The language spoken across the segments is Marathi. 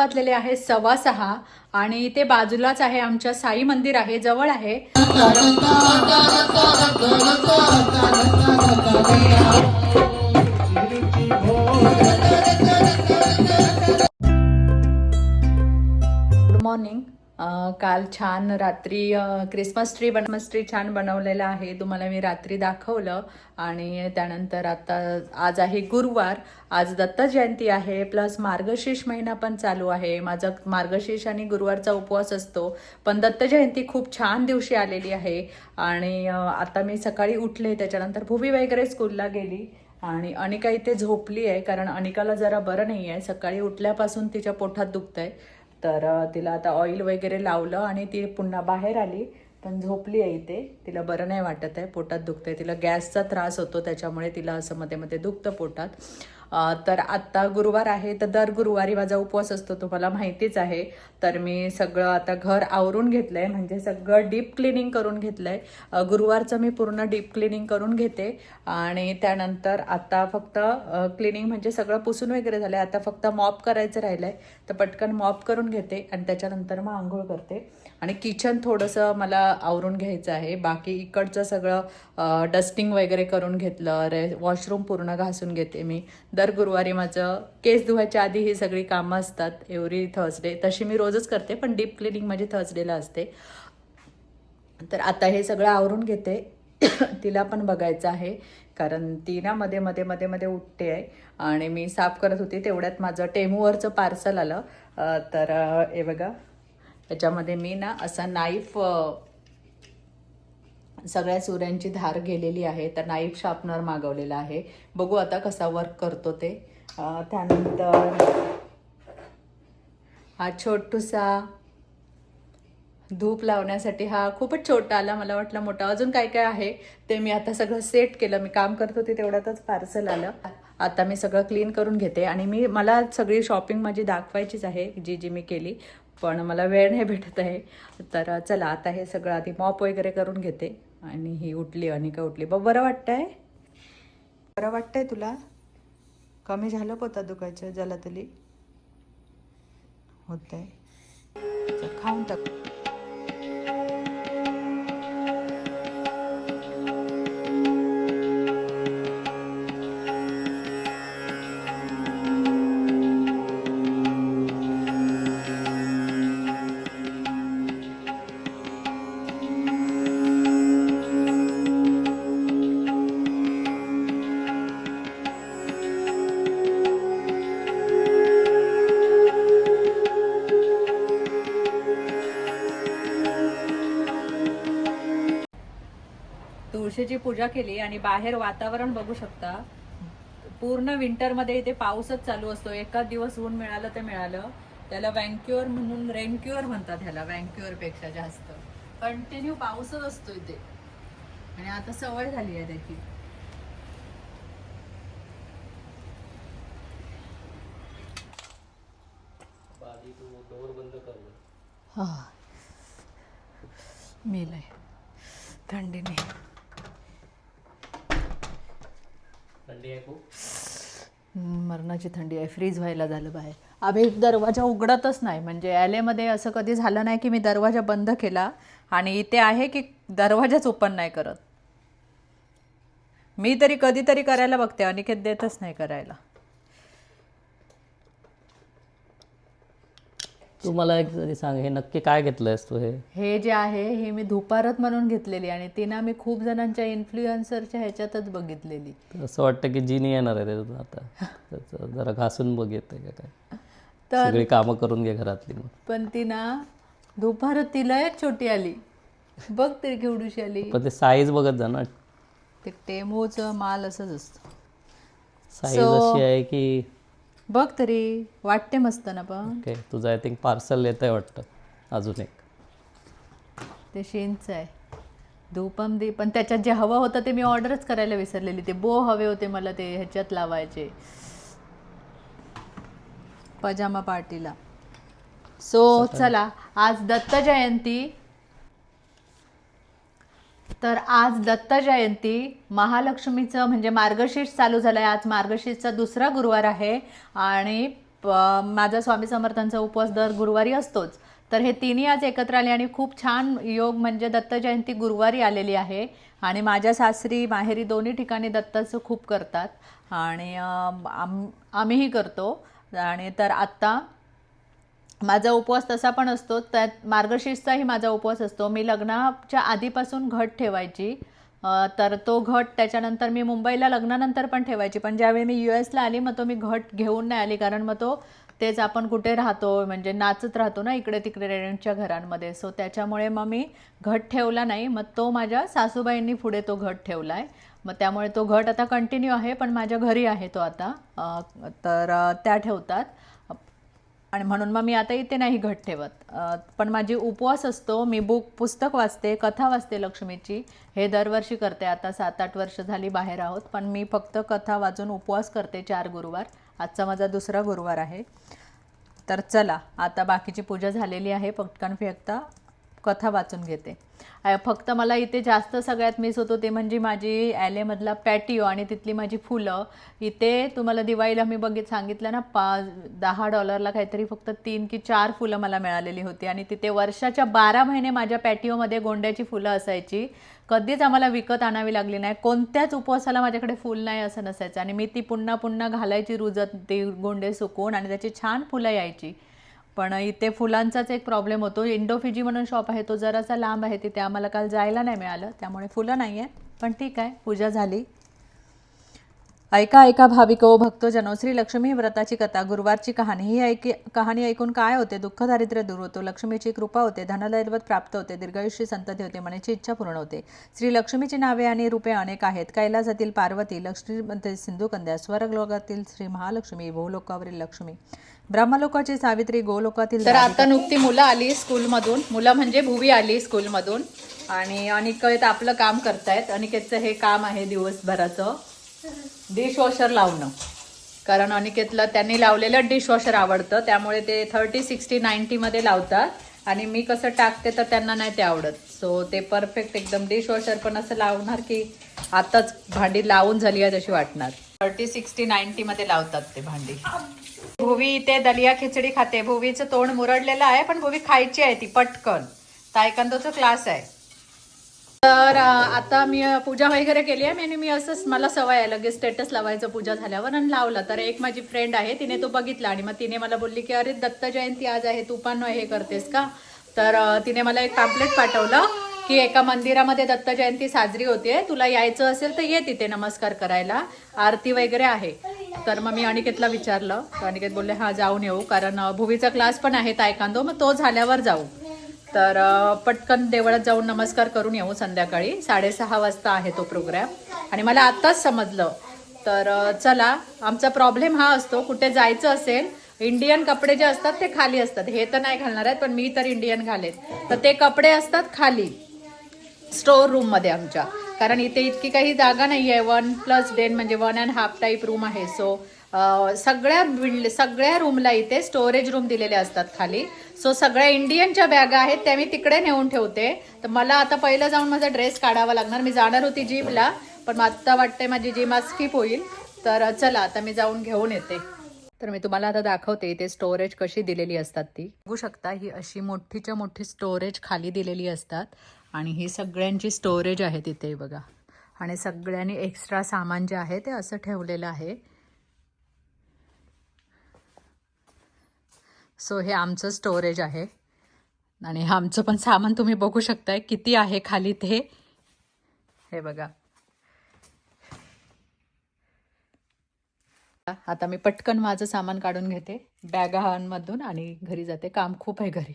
वाजलेले आहे सव्वा सहा आणि ते बाजूलाच आहे आमच्या साई मंदिर आहे जवळ आहे. गुड मॉर्निंग काल छान रात्री क्रिसमस ट्री बनमस ट्री छान बनवलेला आहे. तुम्हाला मी रात्री दाखवलं. आणि त्यानंतर आता आज आहे गुरुवार. आज दत्त जयंती आहे. प्लस मार्गशीर्ष महिना पण चालू आहे. माझा मार्गशीर्ष आणि गुरुवारचा उपवास असतो. पण दत्त जयंती खूप छान दिवशी आलेली आहे. आणि आता मी सकाळी उठले. त्याच्यानंतर भूमी वगैरे स्कूलला गेली. आणि अनिका इथे झोपली आहे. कारण अनिकाला जरा बरं नाही आहे सकाळी उठल्यापासून तिच्या पोटात दुखतंय. तर तिला आता ऑइल वगैरे लावलं आणि ती पुन्हा बाहेर आली. पण झोपली आहे इथे. तिला बरं नाही वाटत आहे. पोटात दुखतंय. तिला गॅसचा त्रास होतो. त्याच्यामुळे तिला असं मध्ये मध्ये दुखतं पोटात. तर आत्ता गुरुवार आहे तर दर गुरुवारी माझा उपवास असतो तुम्हाला माहितीच आहे. तर मी सगळं आता घर आवरून घेतलं आहे म्हणजे सगळं डीप क्लिनिंग करून घेतलं आहे गुरुवारचं मी पूर्ण डीप क्लिनिंग करून घेते. आणि त्यानंतर आता फक्त क्लिनिंग म्हणजे सगळं पुसून वगैरे झालं आहे आता फक्त मॉप करायचं राहिलं आहे तर पटकन मॉप करून घेते आणि त्याच्यानंतर मग आंघोळ करते. आणि किचन थोडंसं मला आवरून घ्यायचं आहे. बाकी इकडचं सगळं डस्टिंग वगैरे करून घेतलं. रे वॉशरूम पूर्ण घासून घेते मी. दर गुरुवारी माझं केस धुवायच्या आधी ही सगळी कामं असतात एव्हरी थर्सडे तशी मी रोजच करते पण डीप क्लिनिंग माझी थर्सडेला असते. तर आता हे सगळं आवरून घेते. तिला पण बघायचं आहे. कारण ती ना मध्ये मध्ये मध्ये मध्ये उठते आहे आणि मी साफ करत होती. तेवढ्यात माझं टेमूवरचं पार्सल आलं. तर हे बघा. त्याच्यामध्ये मी ना असा नाईफ सगळ्या सुऱ्यांची धार गेलेली आहे तर नाईफ शार्पनर मागवलेला आहे. बघू आता कसा वर्क करतो ते. त्यानंतर हा छोटूसा धूप लावण्यासाठी हा खूपच छोटा आला मला वाटलं मोठा. अजून काय काय आहे ते मी आता सगळं सेट केलं. मी काम करत होते तेवढ्यातच पार्सल आलं. आता मी सगळं क्लीन करून घेते. आणि मी मला सगळी शॉपिंग माझी दाखवायचीच आहे जी जी मी केली. पण मला वेळ नाही भेटत आहे. तर चला आता हे सगळं आधी मॉप वगैरे करून घेते. आणि ही उठली अनिका उठली. बघ बरं वाटतंय? बरं वाटतंय तुला? कमी झालं पोता दुखायचं जला तरी. होत चल, खाऊन टाक. तुळशीची पूजा केली आणि बाहेर वातावरण बघू शकता. पूर्ण विंटरमध्ये इथे पाऊसच चालू असतो. एका दिवस ऊन मिळालं तर मिळालं. त्याला वँक्युअर म्हणून रेनक्युअर म्हणतात ह्याला वँक्युअरपेक्षा जास्त. कंटिन्यू पाऊसच असतो इथे. आणि आता सवय झाली आहे त्याची. हा. मेलय. थंडीने थंडी आहे खूप. मरणाची थंडी आहे. फ्रीज व्हायला झालं बाहेर. आम्ही दरवाजा उघडतच नाही. म्हणजे ॲलेमध्ये असं कधी झालं नाही की मी दरवाजा बंद केला आणि इथे आहे की दरवाजाच ओपन नाही करत. मी तरी कधीतरी करायला बघते. अनिकेत देतच नाही करायला. तू मला एक तरी सांग हे नक्की काय घेतलंयस तू हे? हे जे आहे हे मी धुपारत म्हणून घेतलेली आणि ती ना मी खूप जणांच्या इन्फ्लुएन्सरच्या ह्याच्यातच बघितलेली. असं वाटतं की जीनी येणार आहे त्याच्यातून आता. त्याचं जरा घासून बघ येते का काय. तर सगळी कामं करून घे घरातली मग. पण ती ना धुपारत तिला एक छोटी आली. बघ तरी केवढूशी आली. पण ते साईज बघत जा ना. ते टेमोचं माल असंच असतं. साईज So- अशी आहे की बघ तरी वाटते मस्त ना पण. ओके तुझं आय थिंक पार्सल येत आहे वाटतं अजून एक. ते शेनचं आहे. धूपम दे पण त्याच्यात जे हवं होतं ते मी ऑर्डरच करायला विसरलेली. ते बो हवे होते मला ते ह्याच्यात लावायचे. पजामा पार्टीला. सो चला आज दत्त जयंती. तर आज दत्त जयंती. महालक्ष्मीचं म्हणजे मार्गशीर्ष चालू झालं आहे आज मार्गशीर्षचा दुसरा गुरुवार आहे आणि प- माझा स्वामी समर्थांचा उपवास दर गुरुवारी असतोच. तर हे तिन्ही आज एकत्र आले आणि खूप छान योग म्हणजे दत्त जयंती गुरुवारी आलेली आहे आणि माझ्या सासरी माहेरी दोन्ही ठिकाणी दत्ताचं खूप करतात आणि आम आम्हीही करतो. आणि तर आत्ता माझा उपवास तसा पण असतो. त्यात मार्गशीर्षचाही माझा उपवास असतो. मी लग्नाच्या आधीपासून घट ठेवायची. तर तो घट त्याच्यानंतर मी मुंबईला लग्नानंतर पण ठेवायची. पण ज्यावेळी मी यू एसला आली मग तो मी घट घेऊन नाही आली. कारण मग तो तेच आपण कुठे राहतो म्हणजे नाचत राहतो ना इकडे तिकडे रेंटच्या घरांमध्ये. सो त्याच्यामुळे मग मी घट ठेवला नाही. मग तो माझ्या सासूबाईंनी पुढे तो घट ठेवला आहे मग त्यामुळे तो घट आता कंटिन्यू आहे पण माझ्या घरी आहे तो आता. तर त्या ठेवतात. आणि म्हणून मग मी आता इथे नाही घट ठेवत. पण माझी उपवास असतो मी बुक पुस्तक वाचते कथा वाचते लक्ष्मीची. हे दरवर्षी करते आता सात आठ वर्ष झाली बाहेर आहोत पण मी फक्त कथा वाचून उपवास करते चार गुरुवार. आजचा माझा दुसरा गुरुवार आहे. तर चला आता बाकीची पूजा झालेली आहे पटकन फेकता. कथा वाचून घेते. फक्त मला इथे जास्त सगळ्यात मिस होतो ते म्हणजे माझी ॲलेमधला पॅटिओ आणि तिथली माझी फुलं. इथे तुम्हाला दिवाळीला मी बघित सांगितलं ना पा दहा डॉलरला काहीतरी फक्त तीन की चार फुलं मला मिळालेली होती. आणि तिथे वर्षाच्या बारा महिने माझ्या पॅटिओमध्ये गोंड्याची फुलं असायची. कधीच आम्हाला विकत आणावी लागली नाही. कोणत्याच उपवासाला माझ्याकडे फुल नाही असं नसायचं. आणि मी ती पुन्हा पुन्हा घालायची रुजत ते गोंडे सुकवून आणि त्याची छान फुलं यायची. पण इथे फुलांचाच एक प्रॉब्लेम होतो. इंडोफिजी म्हणून शॉप आहे तो जरासा लांब आहे तिथे आम्हाला काल जायला नाही मिळालं. त्यामुळे फुलं नाही आहेत पण ठीक आहे पूजा झाली. ऐका ऐका भाविको भक्तो जनो श्री लक्ष्मी व्रताची कथा गुरुवारची कहाणी. ही ऐकी कहाणी ऐकून काय होते? दुःख दारिद्र्य दूर होतो. लक्ष्मीची कृपा होते धनदैवत प्राप्त होते दीर्घायुष्य संतती होते मनाची इच्छा पूर्ण होते. श्री लक्ष्मीची नावे आणि रूपे अनेक आहेत. कैलासातील पार्वती लक्ष्मी सिंधुकंद्या स्वर्गलोकातील श्री महालक्ष्मी भूलोकावरील लक्ष्मी. ब्रह्मलोकाची सावित्री गोलोकातील तर आता नुकती मुलं आली स्कूलमधून. मुलं म्हणजे भुवी आली स्कूलमधून. आणि अनिकेत आपलं काम करतायत. अनिकेतचं हे काम आहे दिवसभराचं. डिशवॉशर लावणं. कारण अनिकेतला त्यांनी लावलेलं डिशवॉशर आवडतं. त्यामुळे ते थर्टी सिक्स्टी नाईन्टीमध्ये लावतात. आणि मी कसं टाकते तर त्यांना नाही ते आवडत. सो ते परफेक्ट एकदम डिशवॉशर पण असं लावणार की आताच भांडी लावून झाली आहे तशी वाटणार. थर्टी सिक्स्टी नाईन्टीमध्ये लावतात ते भांडी. भुवी इथे दलिया खिचडी खाते. भुवीचं तोंड मुरडलेलं आहे पण भुवी खायची आहे ती पटकन. तायकांदोचा क्लास आहे. तर आता मी पूजा वगैरे केली आहे आणि मी असंच मला सवय आहे लगेच स्टेटस लावायचं पूजा झाल्यावर आणि लावलं. तर एक माझी फ्रेंड आहे तिने तो बघितला आणि मग तिने मला बोलली की अरे दत्त जयंती आज आहे तू पण हे करतेस का? तर तिने मला एक पॅम्पलेट पाठवलं की एका मंदिरामध्ये दत्त जयंती साजरी होते तुला यायचं असेल तर ये तिथे नमस्कार करायला. आरती वगैरे आहे. तर मग मी अनिकेतला विचारलं. तर अनिकेत बोलले हा जाऊन येऊ कारण भुवीचा क्लास पण आहे तायकांदो मग तो झाल्यावर जाऊ. तर पटकन देवळात जाऊन नमस्कार करून येऊ संध्याकाळी. साडेसहा वाजता आहे तो प्रोग्राम. आणि मला आत्ताच समजलं. तर चला आमचा प्रॉब्लेम हा असतो कुठे जायचं असेल इंडियन कपडे जे असतात ते खाली असतात. हे तर नाही घालणार आहेत पण मी तर इंडियन घालेत तर ते कपडे असतात खाली स्टोर रूममध्ये आमच्या. कारण इथे इतकी काही जागा नाही म्हणजे आहे वन प्लस डेन म्हणजे one and half type room आहे. सो सगळ्या बिल्ड सगळ्या रूमला इथे स्टोरेज रूम दिलेले असतात खाली. सो सगळ्या इंडियनच्या बॅगा आहेत त्या मी तिकडे नेऊन ठेवते. तर मला आता पहिलं जाऊन माझा ड्रेस काढावा लागणार. मी जाणार होती जिमला पण मग आत्ता वाटते माझी जिम आज स्किप होईल. तर चला आता मी जाऊन घेऊन येते. तर मी तुम्हाला आता दाखवते इथे स्टोरेज कशी दिलेली असतात ती. बघू शकता ही अशी मोठीच्या मोठी स्टोरेज खाली दिलेली असतात. आणि ही सगळ्यांची स्टोरेज आहे तिथे बघा. आणि सगळ्यांनी एक्स्ट्रा सामान जे आहे ते असं ठेवलेलं आहे. सो हे आमचं स्टोरेज आहे. आणि आमचं पण सामान तुम्ही बघू शकताय किती आहे खाली ते. हे बघा. आता मी पटकन माझं सामान काढून घेते. बॅगांमधून आणि घरी जाते. काम खूप आहे घरी.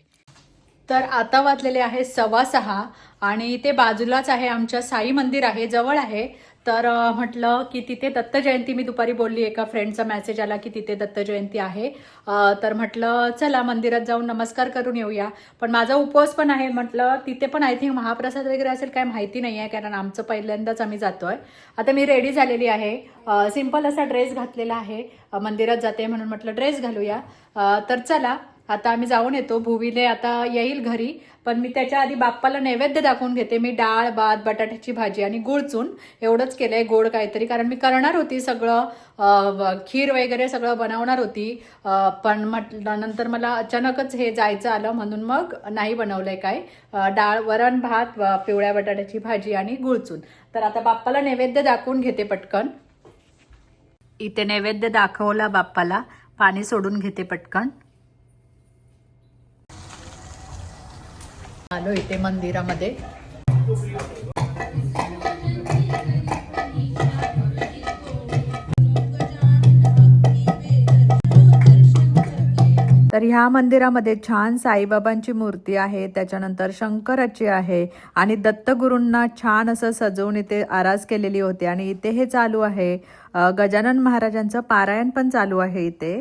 तर आता वाजलेले आहे सव्वा सहा आणि ते बाजूलाच आहे आमच्या साई मंदिर आहे जवळ आहे. तर म्हटलं की तिथे दत्त जयंती मी दुपारी बोलली एका फ्रेंडचा मेसेज आला की तिथे दत्त जयंती आहे. तर म्हटलं चला मंदिरात जाऊन नमस्कार करून येऊया. पण माझा उपवास पण आहे म्हटलं तिथे पण आय थिंक महाप्रसाद वगैरे असेल काय माहिती नाही आहे कारण आमचं पहिल्यांदाच आम्ही जातोय. आता मी रेडी झालेली आहे. सिंपल असा ड्रेस घातलेला आहे. मंदिरात जाते म्हणून म्हटलं ड्रेस घालूया. तर चला आता आम्ही जाऊन येतो. भुवीने आता येईल घरी पण मी त्याच्या आधी बाप्पाला नैवेद्य दाखवून घेते. मी डाळ भात बटाट्याची भाजी आणि गुळचून एवढंच केलंय गोड काहीतरी. कारण मी करणार होती सगळं खीर वगैरे सगळं बनवणार होती. पण म्हटलं नंतर मला अचानकच हे जायचं आलं म्हणून मग नाही बनवलंय काय. डाळ वरण भात पिवळ्या बटाट्याची भाजी आणि गुळचून तर आता बाप्पाला नैवेद्य दाखवून घेते पटकन. इथे नैवेद्य दाखवला बाप्पाला. पाणी सोडून घेते पटकन. आलो इथे मंदिरामध्ये. तर ह्या मंदिरामध्ये छान साईबाबांची मूर्ती आहे त्याच्यानंतर शंकराची आहे आणि दत्तगुरूंना छान असं सजवून इथे आरास केलेली होती आणि इथे हे चालू आहे. गजानन महाराजांचं पारायण पण चालू आहे इथे.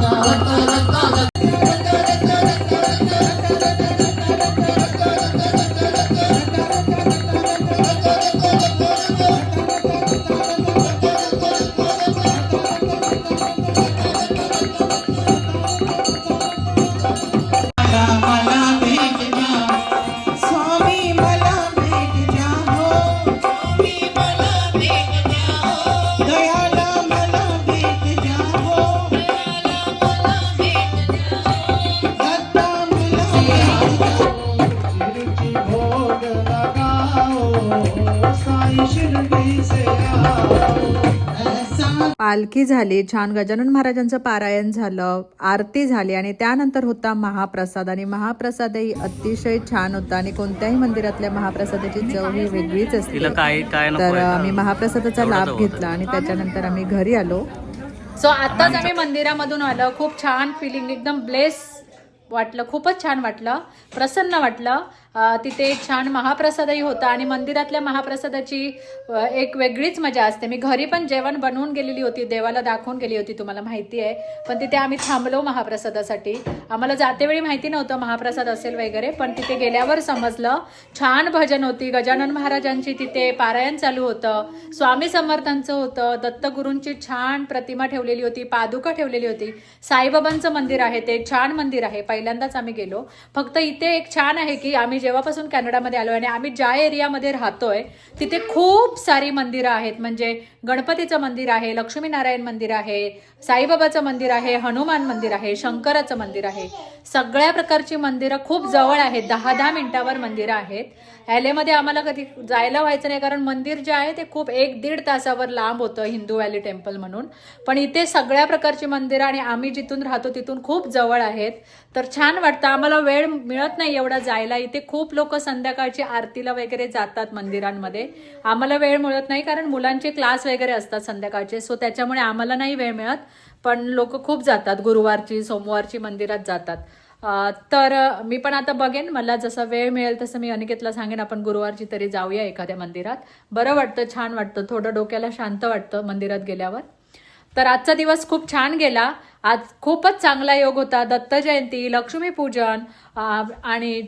मला पालखी झाली छान गजानन महाराजांचं पारायण झालं आरती झाली आणि त्यानंतर होता महाप्रसाद आणि महाप्रसादही अतिशय छान होता आणि कोणत्याही मंदिरातल्या महाप्रसादाची चव ही वेगळीच असते. तर? आम्ही महाप्रसादाचा लाभ घेतला आणि त्याच्यानंतर आम्ही घरी आलो. सो आताच आम्ही मंदिरामधून आलो. खूप छान फिलिंग एकदम ब्लेस वाटलं खूपच छान वाटलं प्रसन्न वाटलं. तिथे एक छान महाप्रसादही होता आणि मंदिरातल्या महाप्रसादाची एक वेगळीच मजा असते. मी घरी पण जेवण बनवून गेलेली होती देवाला दाखवून गेली होती तुम्हाला माहिती आहे. पण तिथे आम्ही थांबलो महाप्रसादासाठी. आम्हाला जातेवेळी माहिती नव्हतं महाप्रसाद असेल वगैरे पण तिथे गेल्यावर समजलं. छान भजन होती. गजानन महाराजांची तिथे पारायण चालू होतं. स्वामी समर्थांचं होतं. दत्तगुरूंची छान प्रतिमा ठेवलेली होती पादुका ठेवलेली होती. साईबाबांचं मंदिर आहे ते छान मंदिर आहे. पहिल्यांदाच आम्ही गेलो. फक्त इथे एक छान आहे की आम्ही जेव्हापासून कॅनडामध्ये आलो आणि आम्ही ज्या एरियामध्ये राहतोय तिथे खूप सारी मंदिरं आहेत. म्हणजे गणपतीचं मंदिर आहे लक्ष्मीनारायण मंदिर आहे साईबाबाचं मंदिर आहे हनुमान मंदिर आहे शंकराचं मंदिर आहे. सगळ्या प्रकारची मंदिरं खूप जवळ आहेत. दहा दहा मिनिटावर मंदिरं आहेत. ॲलेमध्ये आम्हाला कधी जायला व्हायचं नाही कारण मंदिर जे आहे ते खूप एक दीड तासावर लांब होतं हिंदू व्हॅली टेम्पल म्हणून. पण इथे सगळ्या प्रकारची मंदिरं आणि आम्ही जिथून राहतो तिथून खूप जवळ आहेत. तर छान वाटतं. आम्हाला वेळ मिळत नाही एवढा जायला. इथे खूप लोक संध्याकाळची आरतीला वगैरे जातात मंदिरांमध्ये. आम्हाला वेळ मिळत नाही कारण मुलांचे क्लास वगैरे असतात संध्याकाळचे. सो त्याच्यामुळे आम्हाला नाही वेळ मिळत. पण लोक खूप जातात. गुरुवारची सोमवारची मंदिरात जातात. तर मी पण आता बघेन. मला जसा वेळ मिळेल तसं मी अनिकेतला सांगेन. आपण गुरुवारची तरी जाऊया एखाद्या मंदिरात. बरं वाटतं छान वाटतं. थोडं डोक्याला शांत वाटतं मंदिरात गेल्यावर. तर आजचा दिवस खूप छान गेला. आज खूपच चांगला योग होता. दत्त जयंती लक्ष्मीपूजन आणि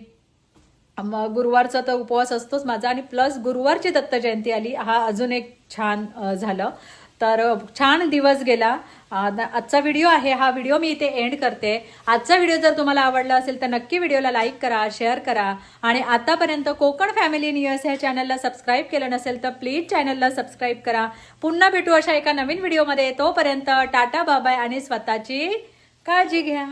मग गुरुवारचा तर उपवास असतोच माझा आणि प्लस गुरुवारची दत्त जयंती आली. हा अजून एक छान झालं. तर छान दिवस गेला. आजचा व्हिडिओ आहे. हा व्हिडिओ मी इथे एंड करते. आजचा व्हिडिओ जर तुम्हाला आवडला असेल तर नक्की व्हिडिओला लाईक करा शेअर करा. आणि आतापर्यंत कोकण फॅमिली न्यूज ह्या चॅनलला सबस्क्राईब केलं नसेल तर प्लीज चॅनलला सबस्क्राईब करा. पुन्हा भेटू अशा एका नवीन व्हिडिओमध्ये तोपर्यंत टाटा बाबाय आणि स्वतःची काळजी घ्या.